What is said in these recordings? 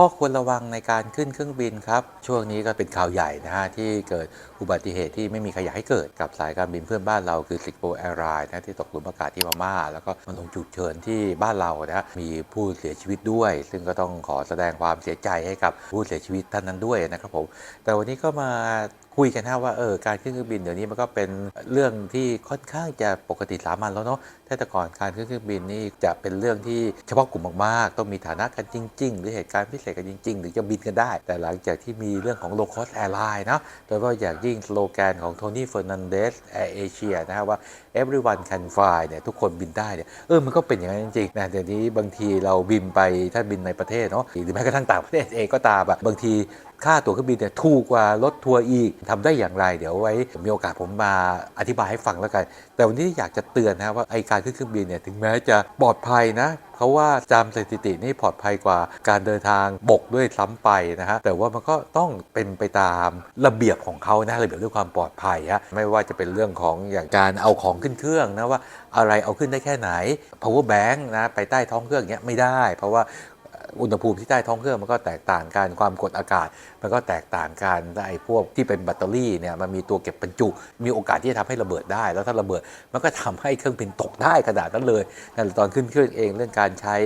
ข้อควรระวังในการขึ้นเครื่องบินครับ ช่วงนี้ก็เป็นข่าวใหญ่นะฮะที่เกิดอุบัติเหตุที่ไม่มีใครอยากให้เกิดกับสายการบินเพื่อนบ้านเราคือสิงคโปร์แอร์ไลน์นะที่ตกหลุมอากาศที่พม่าแล้วก็มันลงจุกเฉินที่บ้านเรานะมีผู้เสียชีวิตด้วย ซึ่งก็ต้องขอแสดงความเสียใจให้กับผู้เสียชีวิตท่านนั้นด้วยนะครับผมแต่วันนี้ก็มา คุยกันนะว่าเออการขึ้นเครื่องบินเดี๋ยวนี้มันก็เป็นเรื่องที่ค่อนข้างจะปกติสามัญแล้วเนาะถ้าแต่ก่อนการขึ้นเครื่องบินนี่จะเป็นเรื่องที่เฉพาะกลุ่มมากๆ ต้องมีฐานะกันจริง ๆ หรือเหตุการณ์พิเศษกันจริง ๆ หรือจะบินกันได้ แต่หลังจากที่มีเรื่องของ low cost airline นะโดยเฉพาะอย่างยิ่งสโลแกนของโทนี่เฟอร์นันเดสแอร์เอเชียนะฮะว่า everyone can fly เนี่ยทุกคนบินได้เนี่ยเออมันก็เป็นอย่างนั้นจริงๆนะเดี๋ยวนี้บางทีเราบินไปถ้าบินในประเทศเนาะหรือแม้กระทั่งต่างประเทศเองก็ตามอะบางทีค่าตั๋วเครื่องบินเนี่ยถูกกว่ารถทัวร์อีกทำได้อย่างไร เดี๋ยวไว้มีโอกาสผมมาอธิบายให้ฟังแล้วกัน แต่วันนี้อยากจะเตือนนะว่าไอการขึ้นเครื่องบินเนี่ยถึงแม้จะปลอดภัยนะเพราะว่าจำสถิตินี่ปลอดภัยกว่าการเดินทางบกด้วยซ้ำไปนะฮะแต่ว่ามันก็ต้องเป็นไปตามระเบียบของเขานะระเบียบด้วยความปลอดภัยฮะไม่ว่าจะเป็นเรื่องของอย่างการเอาของขึ้นเครื่องนะว่าอะไรเอาขึ้นได้แค่ไหน power bank นะไปใต้ท้องเครื่องเนี้ยไม่ได้ เพราะว่า อุณหภูมิที่ใต้ท้องเครื่องมันก็แตกต่างกันความกดอากาศ มันก็แตกต่างกันไอ้พวกที่เป็นแบตเตอรี่เนี่ยมันมีตัวเก็บบรรจุ มีโอกาสที่จะทำให้ระเบิดได้ แล้วถ้าระเบิดมันก็ทำให้เครื่องบินตกได้ขนาดนั้นเลยนั่นตอนขึ้นเครื่องเองเรื่องการใช้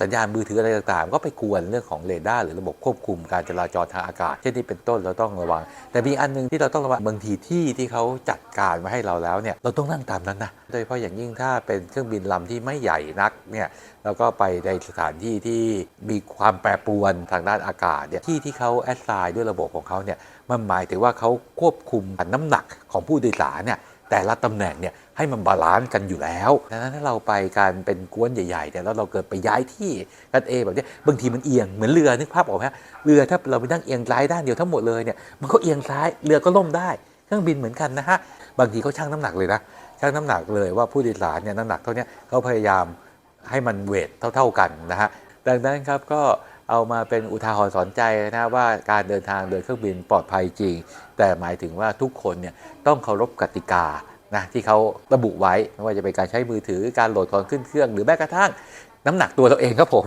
สัญญาณมือถืออะไรต่างๆ ก็ไปกวนเรื่องของเรดาร์หรือระบบควบคุมการจราจรทางอากาศ เช่นนี้เป็นต้นเราต้องระวัง แต่มีอันหนึงที่เราต้องระวังบางทีที่ที่เขาจัดการมาให้เราแล้วเนี่ยเราต้องนั่งตามนั้นนะโดยเฉพาะอย่างยิ่งถ้าเป็นเครื่องบินลำที่ไม่ใหญ่นักเนี่ยแล้วก็ไปในสถานที่ที่มีความแปรปรวนทางด้านอากาศเนี่ยที่ที่เขาแอดไซน์ด้วยระบบของเขาเนี่ยมันหมายถึงว่าเขาควบคุมน้ำหนักของผู้โดยสารเนี่ยแต่ละตำแหน่งเนี่ยให้มันบาลานซ์กันอยู่แล้วดังนั้นถ้าเราไปการเป็นกวนใหญ่ๆเนี่ยแล้วเราเกิดไปย้ายที่กันเองแบบนี้บางทีมันเอียงเหมือนเรือนึกภาพออกไหมเรือถ้าเราไปนั่งเอียงซ้ายด้านเดียวทั้งหมดเลยเนี่ยมันก็เอียงซ้ายเรือก็ล่มได้เครื่องบินเหมือนกันนะฮะบางทีเขาชั่งน้ำหนักเลยนะชั่งน้ำหนักเลยว่าผู้โดยสารเนี่ยน้ำหนักเท่านี้เขาพยายามให้มันเวทเท่า ๆกันนะฮะ ดังนั้นครับก็เอามาเป็นอุทาหรณ์สอนใจนะว่าการเดินทางโดยเครื่องบินปลอดภัยจริง แต่หมายถึงว่าทุกคนเนี่ยต้องเคารพกติกานะที่เขาระบุไว้ไม่ว่าจะเป็นการใช้มือถือการโหลดของขึ้นเครื่อง หรือแม้กระทั่งน้ำหนักตัวเราเองครับผม